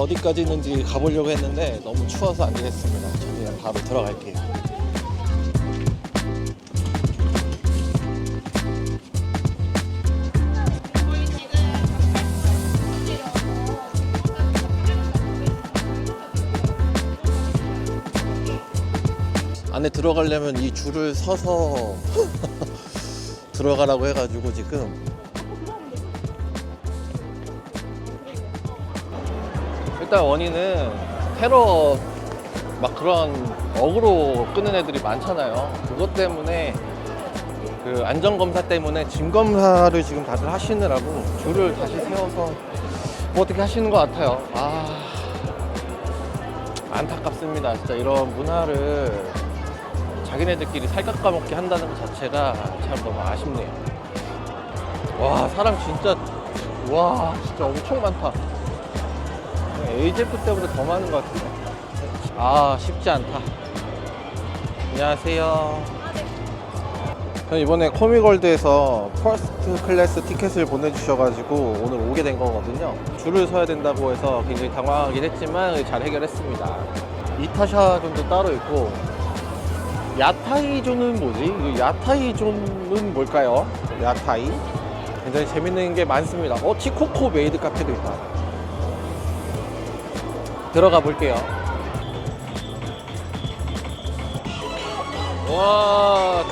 어디까지 있는지 가보려고 했는데 너무 추워서 안 되겠습니다. 저는 그냥 바로 들어갈게요. 안에 들어가려면 이 줄을 서서 들어가라고 해가지고 지금 일단 원인은 테러 막 그런 어그로 끄는 애들이 많잖아요. 그것 때문에 그 안전검사 때문에 짐검사를 지금 다들 하시느라고 줄을 다시 세워서 뭐 어떻게 하시는 것 같아요. 아 안타깝습니다. 진짜 이런 문화를 자기네들끼리 살깎 까먹게 한다는 것 자체가 참 너무 아쉽네요. 와 사람 진짜 와 진짜 엄청 많다. AJF 때보다 더 많은 것 같은데. 아 쉽지 않다. 안녕하세요. 저는 이번에 코미골드에서 퍼스트 클래스 티켓을 보내주셔가지고 오늘 오게 된 거거든요. 줄을 서야 된다고 해서 굉장히 당황하긴 했지만 잘 해결했습니다. 이타샤 존도 따로 있고 야타이 존은 뭐지? 이 야타이 존은 뭘까요? 야타이? 굉장히 재밌는 게 많습니다. 어 치코코 메이드 카페도 있다. 들어가 볼게요. 와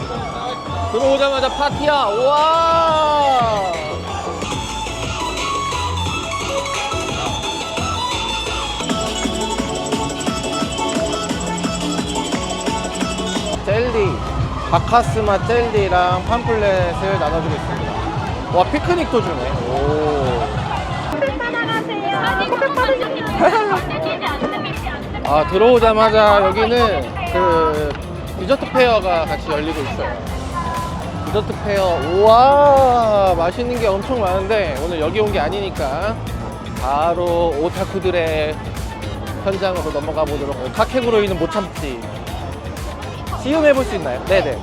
들어오자마자 파티야. 와. 젤리, 바카스마 젤리랑 팜플렛을 나눠주고 있습니다. 와 피크닉도 주네. 오. 아 들어오자마자 여기는 그 디저트 페어가 같이 열리고 있어요. 디저트 페어 우와 맛있는 게 엄청 많은데 오늘 여기 온 게 아니니까 바로 오타쿠들의 현장으로 넘어가 보도록 해요. 카케구로이는 못 참지. 시음해 볼 수 있나요? 네네.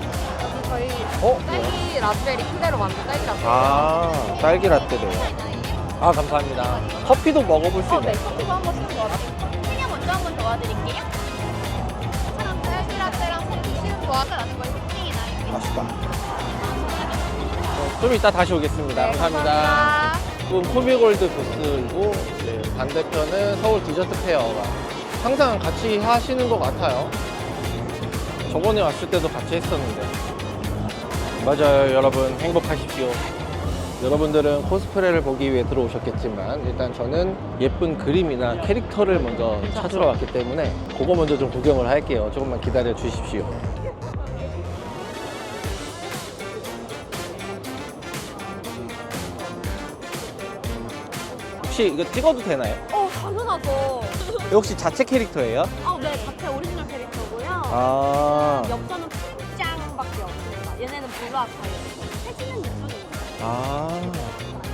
저희 어? 딸기 라즈베리 그대로 만든 딸기 라즈베리. 아 딸기 라떼네요. 아 감사합니다. 커피도 먹어볼 수 어, 네. 있나요? 커피도 한번 시험 도와드릴게요. 도와드릴게요. 사람 딸기 라떼랑 시험 도와달라는 걸 토핑이 나요. 맛있다. 어, 좀 이따 다시 오겠습니다. 네, 감사합니다. 지금 코미골드 부스이고 이제 반대편은 서울 디저트 페어가 항상 같이 하시는 것 같아요. 저번에 왔을 때도 같이 했었는데. 맞아요, 여러분. 행복하십시오. 여러분들은 코스프레를 보기 위해 들어오셨겠지만 일단 저는 예쁜 그림이나 캐릭터를 먼저 찾으러 왔기 때문에 그거 먼저 좀 구경을 할게요. 조금만 기다려 주십시오. 혹시 이거 찍어도 되나요? 어, 당연하죠. 혹시 자체 캐릭터예요? 아, 네. 자체 오리지널 캐릭터고요. 아, 엽서는 짱밖에 없습니다. 얘네는 블루 아카이거든요. 해지는 예쁘네요. 아,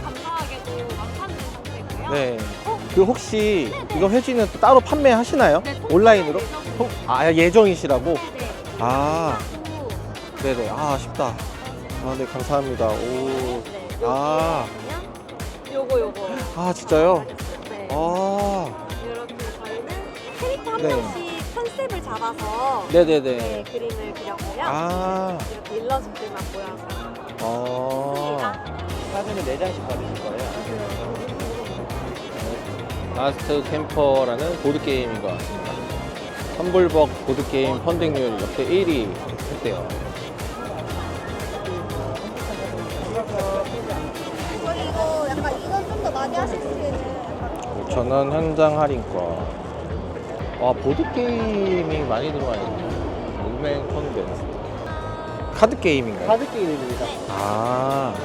감사하게도 상태고요. 네. 어? 그 혹시 이거 회지는 또 따로 판매하시나요? 네, 온라인으로? 통- 아, 예정이시라고? 네네. 아, 네네. 아, 아쉽다. 아, 네, 감사합니다. 오, 네. 아. 요거 요거. 아, 진짜요? 네. 아, 이렇게 저희는 캐릭터 한 네. 명씩 컨셉을 잡아서 네, 네네네. 그림을 그렸고요. 아, 이렇게 일러스트만 모여서 어. 사진은 4장씩 받으실 거예요. 라스트 캠퍼라는 보드게임인 것 같습니다. 텀블벅 보드게임 펀딩률 역대 1위 했대요. 저희 이거 약간 이건 좀 더 많이 하실 수 있는 5,000원 현장 할인권. 와, 보드게임이 많이 들어와 있네. 루멘 컨벤스. 카드 게임인가요? 카드 게임입니다. 아,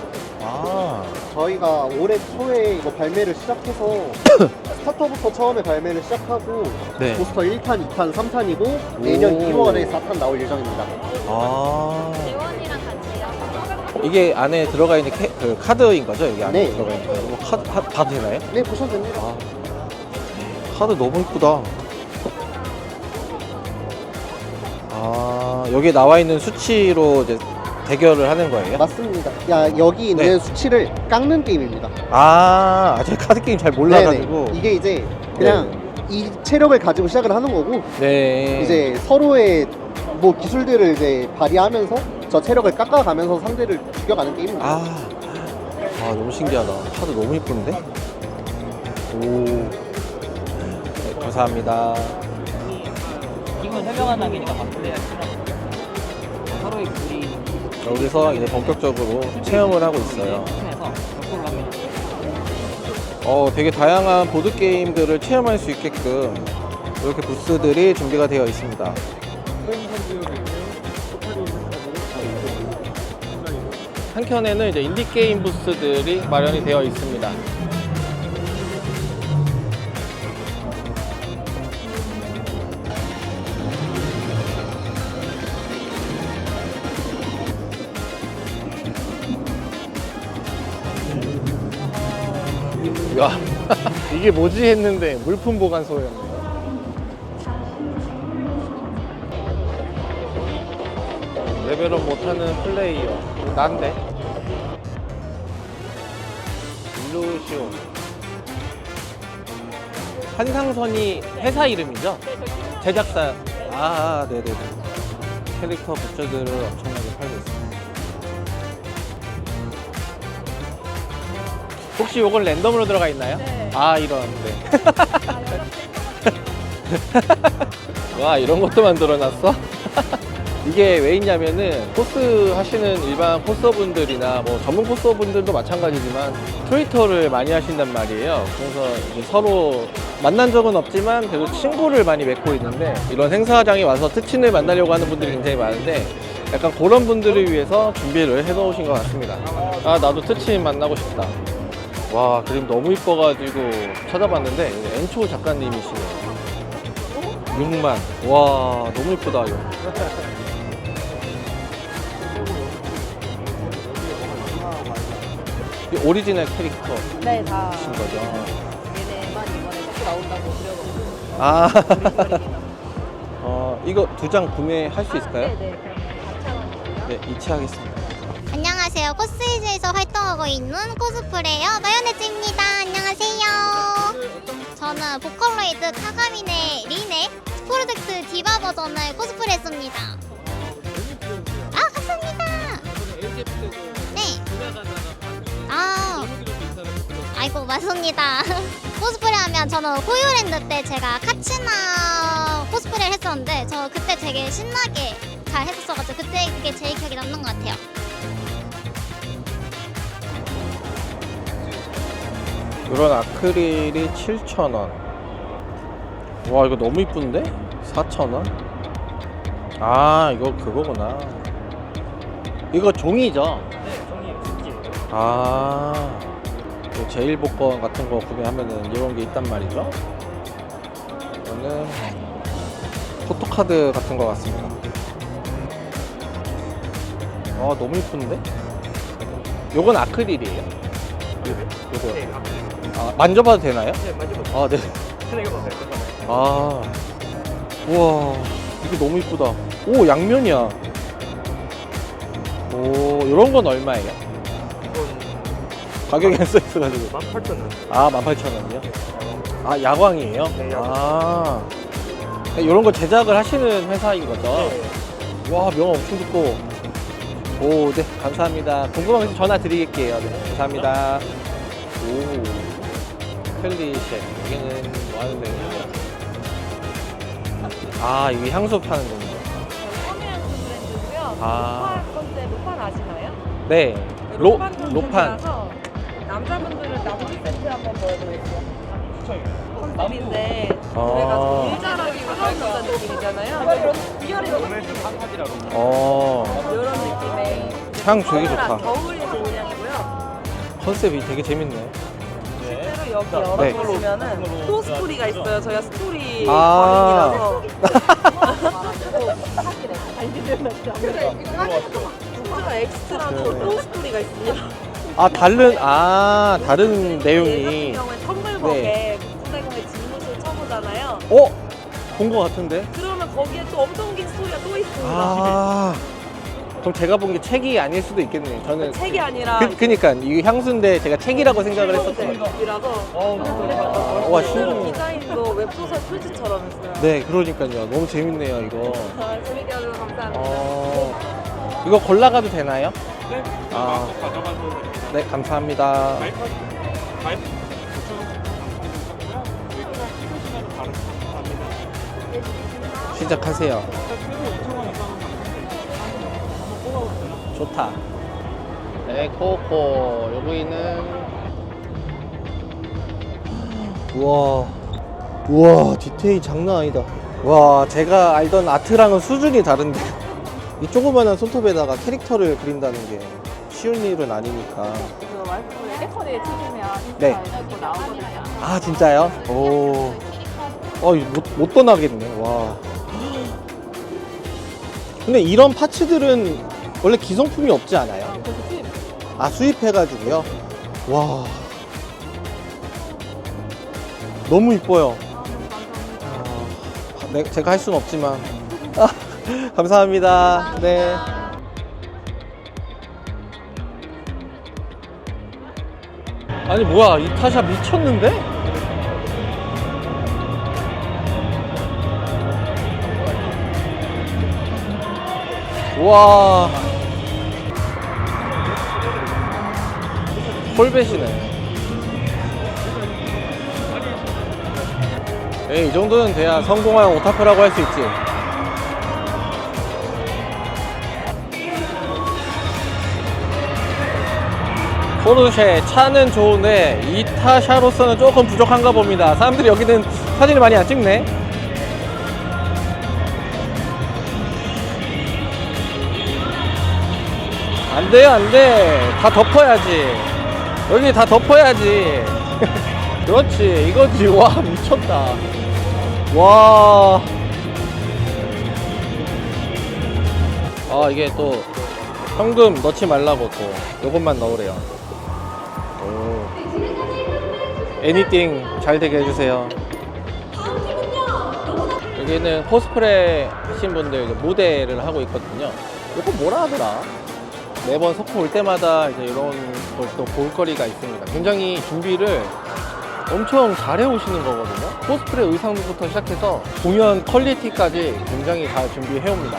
아. 저희가 올해 초에 이거 발매를 시작해서 스타터부터 처음에 발매를 시작하고 네. 부스터 1탄, 2탄, 3탄이고 내년 오. 2월에 4탄 나올 예정입니다. 아. 재원이랑 같이요. 이게 안에 들어가 있는 캐, 그 카드인 거죠? 여기 안에 네. 들어가 있는 거. 카드, 하- 봐도 되나요? 네, 보셔도 됩니다. 아, 카드 너무 이쁘다. 아, 여기 나와 있는 수치로 이제 대결을 하는 거예요? 맞습니다. 야 여기 있는 네. 수치를 깎는 게임입니다. 아, 제가 카드 게임 잘 몰라가지고. 네네. 이게 이제 그냥 이 체력을 가지고 시작을 하는 거고 네. 이제 서로의 뭐 기술들을 이제 발휘하면서 저 체력을 깎아가면서 상대를 죽여가는 게임입니다. 아, 아 너무 신기하다. 카드 너무 이쁜데? 오. 네, 감사합니다. 이건 설명한 단계니까 바꾸래야 싫어. 여기서 이제 본격적으로 체험을 하고 있어요. 팀에서 벽돌로 합니다. 어, 되게 다양한 보드 게임들을 체험할 수 있게끔 이렇게 부스들이 준비가 되어 있습니다. 한켠에는 이제 인디 게임 부스들이 마련이 되어 있습니다. 야, 이게 뭐지 했는데 물품 보관소였네요. 레벨업 못하는 플레이어. 난데? 일루시온. 한상선이 회사 이름이죠? 제작사. 아, 네네네. 캐릭터 굿즈들을 엄청 혹시 요건 랜덤으로 들어가 있나요? 네. 아, 이런, 네. 와, 이런 것도 만들어놨어? 이게 왜 있냐면은 코스 하시는 일반 코스어분들이나 뭐 전문 코스어분들도 마찬가지지만 트위터를 많이 하신단 말이에요. 그래서 이제 서로 만난 적은 없지만 그래도 친구를 많이 맺고 있는데 이런 행사장에 와서 특친을 만나려고 하는 분들이 굉장히 많은데 약간 그런 분들을 위해서 준비를 해 놓으신 것 같습니다. 아 나도 특친 만나고 싶다. 와 그림 너무 이뻐가지고 찾아봤는데 엔초 작가님이시네요. 6만. 와 너무 이쁘다 이거. 이 오리지널 캐릭터신 네, 다 거죠. 얘네만 이번에 자꾸 나온다고 그려가지고. 아, 오리지널이긴 어, 이거 두 장 구매할 수 있을까요? 네네. 그럼 4,000원이고요. 네, 이체하겠습니다. 안녕하세요. 코스이즈에서 활동하고 있는 코스프레이어 마요네즈입니다. 안녕하세요. 저는 보컬로이드 카가미네 리네 프로젝트 디바 버전을 코스프레했습니다. 아, 감사합니다. 네. 아, 아이고, 맞습니다. 코스프레 하면 저는 호요랜드 때 제가 카치나 코스프레를 했었는데 저 그때 되게 신나게 잘 했었어가지고 그때 그게 제일 기억에 남는 것 같아요. 이런 아크릴이 7,000원. 와, 이거 너무 이쁜데? 4,000원? 아, 이거 그거구나. 이거 종이죠? 네, 종이. 아, 그 제일 복권 같은 거 구매하면은 이런 게 있단 말이죠? 이거는 포토카드 같은 거 같습니다. 아, 너무 이쁜데? 요건 아크릴이에요? 요거. 네, 앞에. 아, 만져봐도 되나요? 네, 만져보세요. 아, 네. 생각해보세요. 잠깐만요. 아, 우와, 이게 너무 이쁘다. 오, 양면이야. 오, 이런 건 얼마예요? 가격이 안 써있어가지고. 18,000원. 아, 18,000원이요? 아, 야광이에요? 네, 야광. 아, 이런 거 제작을 하시는 회사인 거죠? 네. 와, 명 엄청 두꺼워. 오, 네, 감사합니다. 궁금한 거 있으면 전화 드리겠게요. 네, 감사합니다. 오, 펠리쉐. 여기는 뭐 하는 데요? 아, 여기 향수 파는 건가? 펌이라는 브랜드고요. 아. 로판 건데 로판 아시나요? 네, 로, 로판 로판. 남자분들은 나무 세트 한번 보여드릴게요. 컨셉인데 아. 그래가지고 일자라기 무서운 남자 느낌이잖아요. 비열이 너무 어, 이런 느낌의 향 되게 좋다. 더 어울리는 모양이고요. 컨셉이 되게 재밌네. 여기 네. 열어보시면은 또 스토리가 있어요. 저희가 스토리 아. 엑스트라 엑스트라도 네. 또 스토리가 있습니다. 아, 다른, 아, 다른 네, 같은 내용이. 경우에 텀블벅에 국제공의 집무실 쳐보잖아요. 어? 본 거 같은데? 그러면 거기에 또 엄청 긴 스토리가 또 있습니다. 아, 그럼 제가 본 게 책이 아닐 수도 있겠네요. 저는 책이 아니라 그, 그니까 이 향수인데 제가 책이라고 생각을 했었어요. 이라서 와 신기해. 디자인도 웹소설 표지처럼 했어요. 네, 그러니까요. 너무 재밌네요 이거. 아, 재밌게 해주셔서 감사합니다. 어, 이거 골라가도 되나요? 네. 아. 가져가도. 네, 감사합니다. 저희 바로 합니다. 시작하세요. 5 좋다. 네, 코코. 여기는 우와. 우와, 디테일 장난 아니다. 와, 제가 알던 아트랑은 수준이 다른데. 이 조그마한 손톱에다가 캐릭터를 그린다는 게 쉬운 일은 아니니까. 그 와이프 휴대폰에 찍으면 네. 인스타 이거 나오거든요. 아, 진짜요? 오. 어, 이거 못, 못 떠나겠네. 와. 근데 이런 파츠들은 원래 기성품이 없지 않아요? 수입 아 수입해가지고요. 와 너무 이뻐요. 아, 네, 제가 할 수는 없지만 아, 감사합니다. 네. 아니 뭐야 이 타샤 미쳤는데? 와 폴벳이네. 에이, 이 정도는 돼야 성공한 오타쿠라고 할 수 있지. 포르쉐 차는 좋은데 이 타샤로서는 조금 부족한가 봅니다. 사람들이 여기는 사진을 많이 안 찍네. 안 돼요, 안 돼. 다 덮어야지. 여기 다 덮어야지. 그렇지, 이거지. 와, 미쳤다. 와. 아, 이게 또 현금 넣지 말라고 또 요것만 넣으래요. 오. 애니띵 잘 되게 해주세요. 여기는 코스프레 하신 분들 모델을 하고 있거든요. 이거 뭐라 하더라? 매번 석호 올 때마다 이제 이런 걸 또 볼거리가 있습니다. 굉장히 준비를 엄청 잘해 오시는 거거든요. 코스프레 의상부터 시작해서 공연 퀄리티까지 굉장히 잘 준비해 옵니다.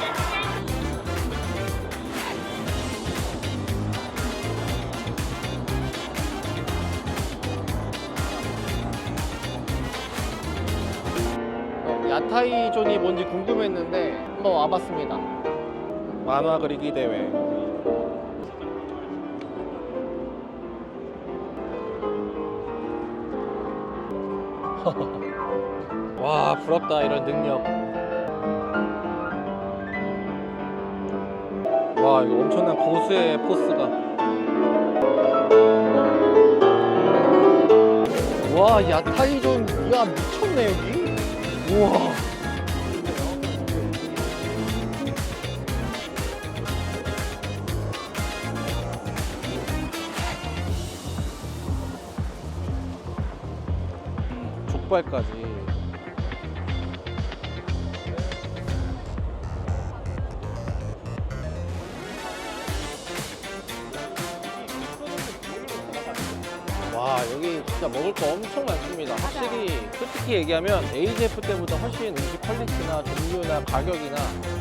어, 야타이존이 뭔지 궁금했는데 한번 와봤습니다. 만화 그리기 대회. 와 부럽다 이런 능력. 와 이거 엄청난 고수의 포스가. 와 야 타이존 야 미쳤네 여기. 우와. 족발까지. 와 여기 진짜 먹을 거 엄청 많습니다. 확실히 솔직히 얘기하면 AGF 때보다 훨씬 음식 퀄리티나 종류나 가격이나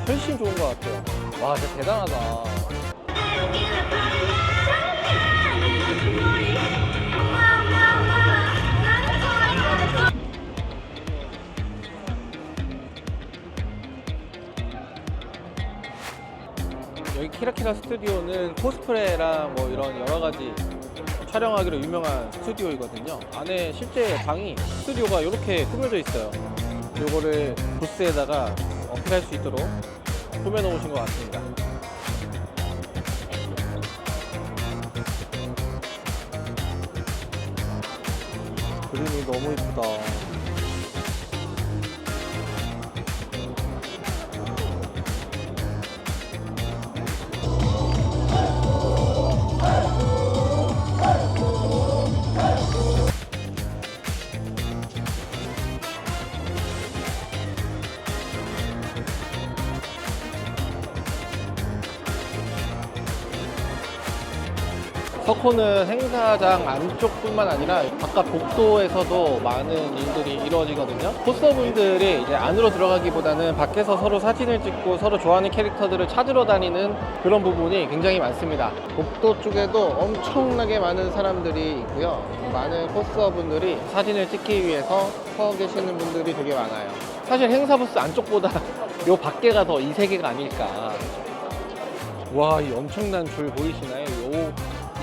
훨씬 좋은 것 같아요. 와 진짜 대단하다. 키라키라 스튜디오는 코스프레랑 뭐 이런 여러 가지 촬영하기로 유명한 스튜디오이거든요. 안에 실제 방이 스튜디오가 이렇게 꾸며져 있어요. 요거를 부스에다가 어필할 수 있도록 꾸며 놓으신 것 같습니다. 그림이 너무 이쁘다. 석호는 행사장 안쪽뿐만 아니라 바깥 복도에서도 많은 일들이 이루어지거든요. 포스터분들이 이제 안으로 들어가기보다는 밖에서 서로 사진을 찍고 서로 좋아하는 캐릭터들을 찾으러 다니는 그런 부분이 굉장히 많습니다. 복도 쪽에도 엄청나게 많은 사람들이 있고요. 많은 포스터분들이 사진을 찍기 위해서 서 계시는 분들이 되게 많아요. 사실 행사 부스 안쪽보다 요 밖에가 더 이 세계가 아닐까. 와, 이 엄청난 줄 보이시나요? 요,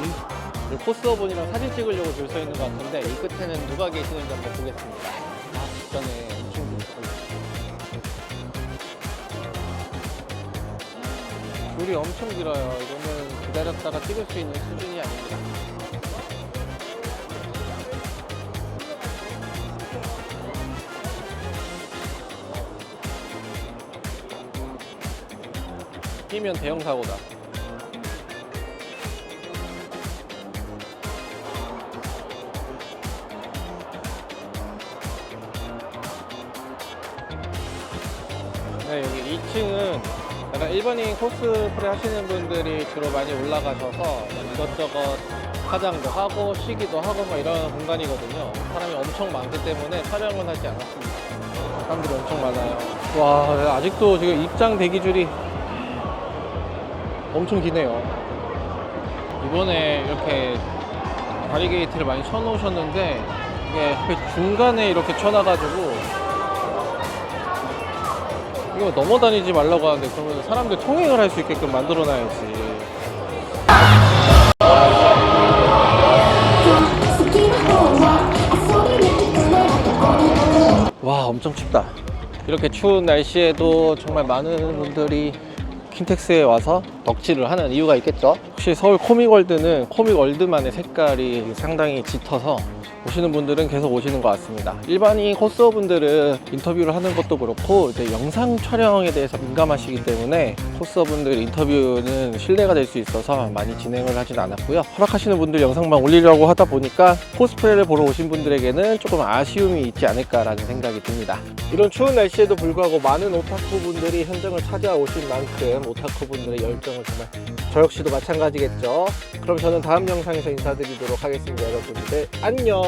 이, 요 포스터분이랑 사진 찍으려고 줄 서 있는 것 같은데 이 끝에는 누가 계시는지 한번 보겠습니다. 아, 직전에 엄청 있어요. 줄이 엄청 길어요. 이거는 기다렸다가 찍을 수 있는 수준이 아닙니다. 뛰면 대형 사고다. 네, 여기 2층은 약간 일반인 코스프레 하시는 분들이 주로 많이 올라가셔서 이것저것 화장도 하고 쉬기도 하고 뭐 이런 공간이거든요. 사람이 엄청 많기 때문에 촬영은 하지 않았습니다. 사람들이 엄청 많아요. 와, 아직도 지금 입장 대기 줄이 엄청 기네요. 이번에 이렇게 바리게이트를 많이 쳐놓으셨는데 이게 앞에 중간에 이렇게 쳐놔가지고 이거 넘어다니지 말라고 하는데 그러면 사람들 통행을 할 수 있게끔 만들어놔야지. 와 엄청 춥다. 이렇게 추운 날씨에도 정말 많은 분들이 킨텍스에 와서 덕질을 하는 이유가 있겠죠. 혹시 서울 코믹월드는 코믹월드만의 색깔이 상당히 짙어서 오시는 분들은 계속 오시는 것 같습니다. 일반인 코스어분들은 인터뷰를 하는 것도 그렇고 이제 영상 촬영에 대해서 민감하시기 때문에 코스어분들 인터뷰는 신뢰가 될 수 있어서 많이 진행을 하진 않았고요. 허락하시는 분들 영상만 올리려고 하다 보니까 코스프레를 보러 오신 분들에게는 조금 아쉬움이 있지 않을까라는 생각이 듭니다. 이런 추운 날씨에도 불구하고 많은 오타쿠 분들이 현장을 찾아오신 만큼 오타쿠 분들의 열정은 정말 저 역시도 마찬가지겠죠. 그럼 저는 다음 영상에서 인사드리도록 하겠습니다, 여러분들. 안녕.